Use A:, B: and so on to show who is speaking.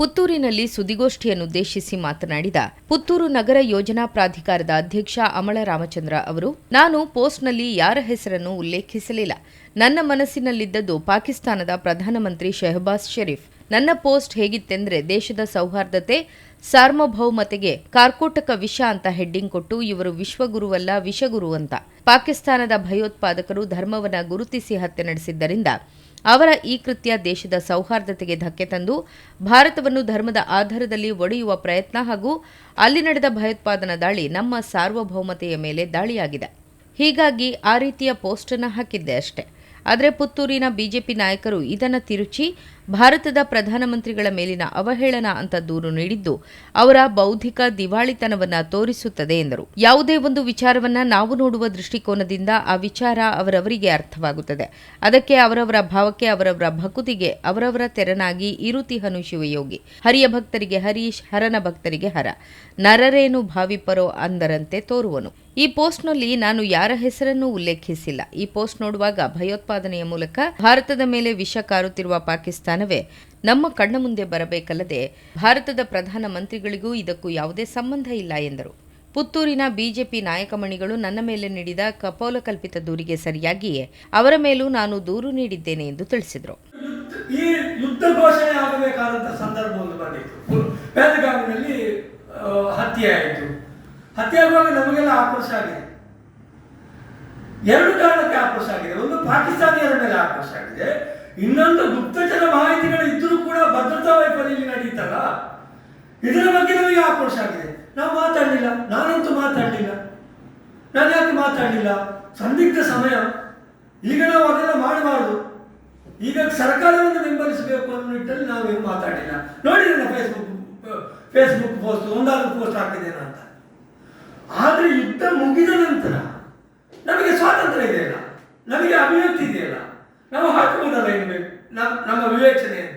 A: ಪುತ್ತೂರಿನಲ್ಲಿ ಸುದ್ದಿಗೋಷ್ಠಿಯನ್ನುದ್ದೇಶಿಸಿ ಮಾತನಾಡಿದ ಪುತ್ತೂರು ನಗರ ಯೋಜನಾ ಪ್ರಾಧಿಕಾರದ ಅಧ್ಯಕ್ಷ ಅಮಳ ರಾಮಚಂದ್ರ ಅವರು, ನಾನು ಪೋಸ್ಟ್ನಲ್ಲಿ ಯಾರ ಹೆಸರನ್ನು ಉಲ್ಲೇಖಿಸಲಿಲ್ಲ. ನನ್ನ ಮನಸ್ಸಿನಲ್ಲಿದ್ದದ್ದು ಪಾಕಿಸ್ತಾನದ ಪ್ರಧಾನಮಂತ್ರಿ ಶೆಹಬಾಜ್ ಶರೀಫ್. ನನ್ನ ಪೋಸ್ಟ್ ಹೇಗಿತ್ತೆಂದ್ರೆ ದೇಶದ ಸೌಹಾರ್ದತೆ, ಸಾರ್ವಭೌಮತೆಗೆ ಕಾರ್ಕೋಟಕ ವಿಷ ಅಂತ ಹೆಡ್ಡಿಂಗ್ ಕೊಟ್ಟು ಇವರು ವಿಶ್ವಗುರುವಲ್ಲ ವಿಷಗುರು ಅಂತ. ಪಾಕಿಸ್ತಾನದ ಭಯೋತ್ಪಾದಕರು ಧರ್ಮವನ್ನ ಗುರುತಿಸಿ ಹತ್ಯೆ ನಡೆಸಿದ್ದರಿಂದ ಅವರ ಈ ಕೃತ್ಯ ದೇಶದ ಸೌಹಾರ್ದತೆಗೆ ಧಕ್ಕೆ ತಂದು ಭಾರತವನ್ನು ಧರ್ಮದ ಆಧಾರದಲ್ಲಿ ಒಡೆಯುವ ಪ್ರಯತ್ನ ಹಾಗೂ ಅಲ್ಲಿ ನಡೆದ ಭಯೋತ್ಪಾದನಾ ದಾಳಿ ನಮ್ಮ ಸಾರ್ವಭೌಮತೆಯ ಮೇಲೆ ದಾಳಿಯಾಗಿದೆ. ಹೀಗಾಗಿ ಆ ರೀತಿಯ ಪೋಸ್ಟನ್ನು ಹಾಕಿದ್ದೆ ಅಷ್ಟೆ. ಆದರೆ ಪುತ್ತೂರಿನ ಬಿಜೆಪಿ ನಾಯಕರು ಇದನ್ನು ತಿರುಚಿ ಭಾರತದ ಪ್ರಧಾನಮಂತ್ರಿಗಳ ಮೇಲಿನ ಅವಹೇಳನ ಅಂತ ದೂರು ನೀಡಿದ್ದು ಅವರ ಬೌದ್ಧಿಕ ದಿವಾಳಿತನವನ್ನ ತೋರಿಸುತ್ತದೆ ಎಂದರು. ಯಾವುದೇ ಒಂದು ವಿಚಾರವನ್ನ ನಾವು ನೋಡುವ ದೃಷ್ಟಿಕೋನದಿಂದ ಆ ವಿಚಾರ ಅವರವರಿಗೆ ಅರ್ಥವಾಗುತ್ತದೆ. ಅದಕ್ಕೆ ಅವರವರ ಭಾವಕ್ಕೆ, ಅವರವರ ಭಕುತಿಗೆ, ಅವರವರ ತೆರನಾಗಿ ಇರುತಿ ಹನುಶಿವ ಶಿವಯೋಗಿ ಹರಿಯ ಭಕ್ತರಿಗೆ ಹರೀಶ್ ಹರನ ಭಕ್ತರಿಗೆ ಹರ. ನರರೇನು ಭಾವಿಪರೋ ಅಂದರಂತೆ ತೋರುವನು. ಈ ಪೋಸ್ಟ್ನಲ್ಲಿ ನಾನು ಯಾರ ಹೆಸರನ್ನೂ ಉಲ್ಲೇಖಿಸಿಲ್ಲ. ಈ ಪೋಸ್ಟ್ ನೋಡುವಾಗ ಭಯೋತ್ಪಾದನೆಯ ಮೂಲಕ ಭಾರತದ ಮೇಲೆ ವಿಷ ಕಾರುತ್ತಿರುವ ಪಾಕಿಸ್ತಾನವೇ ನಮ್ಮ ಕಣ್ಣ ಮುಂದೆ ಬರಬೇಕಲ್ಲದೆ ಭಾರತದ ಪ್ರಧಾನ ಮಂತ್ರಿಗಳಿಗೂ ಇದಕ್ಕೂ ಯಾವುದೇ ಸಂಬಂಧ ಇಲ್ಲ ಎಂದರು. ಪುತ್ತೂರಿನ ಬಿಜೆಪಿ ನಾಯಕಮಣಿಗಳು ನನ್ನ ಮೇಲೆ ನೀಡಿದ ಕಪೋಲಕಲ್ಪಿತ ದೂರಿಗೆ ಸರಿಯಾಗಿಯೇ ಅವರ ಮೇಲೂ ನಾನು ದೂರು ನೀಡಿದ್ದೇನೆ ಎಂದು ತಿಳಿಸಿದರು.
B: ಈ ಯುದ್ಧ ಘೋಷಣೆ ಸಂದರ್ಭ ಒಂದು ಬಂದಿತ್ತು. ಹತ್ಯೆ ಆಯಿತು. ಹತ್ಯೆ ಆಗುವಾಗ ನಮಗೆಲ್ಲ ಆಕ್ರೋಶ ಆಗಿದೆ. ಎರಡು ಕಾರಣಕ್ಕೆ ಆಕ್ರೋಶ ಆಗಿದೆ. ಒಂದು ಪಾಕಿಸ್ತಾನಿಯರ ಮೇಲೆ ಆಕ್ರೋಶ ಆಗಿದೆ. ಇನ್ನೊಂದು ಗುಪ್ತಚರ ಮಾಹಿತಿಗಳು ಇದ್ರೂ ಕೂಡ ಭದ್ರತಾ ವೈಫಲ್ಯ ನಡೀತಲ್ಲ ಇದರ ಬಗ್ಗೆ ನಮಗೆ ಆಕ್ರೋಶ ಆಗಿದೆ. ನಾವು ಮಾತಾಡಲಿಲ್ಲ. ನಾನಂತೂ ಮಾತಾಡಲಿಲ್ಲ. ನಾನು ಯಾಕೆ ಮಾತಾಡಲಿಲ್ಲ? ಸಂದಿಗ್ಧ ಸಮಯ. ಈಗ ನಾವು ಅದೆಲ್ಲ ಮಾಡಬಾರ್ದು. ಈಗ ಸರ್ಕಾರವನ್ನು ಬೆಂಬಲಿಸಬೇಕು ಅನ್ನೋ ನಿಟ್ಟಲ್ಲಿ ನಾವೇನು ಮಾತಾಡಿಲ್ಲ ನೋಡಿರಲ್ಲ ಫೇಸ್ಬುಕ್ ಫೇಸ್ಬುಕ್ ಪೋಸ್ಟ್ ಒಂದಾದ್ರು ಪೋಸ್ಟ್ ಹಾಕಿದ್ದೇನೆ ಅಂತ. ಆದರೆ ಯುದ್ಧ ಮುಗಿದ ನಂತರ ಇದೆಯಲ್ಲ ನಮಗೆ ಅಭಿವ್ಯಕ್ತಿ ಇದೆಯಲ್ಲ. ನಾವು ಹಾಕುವುದಲ್ಲ ಇನ್ನು? ನಮ್ಮ ನಮ್ಮ ವಿವೇಚನೆ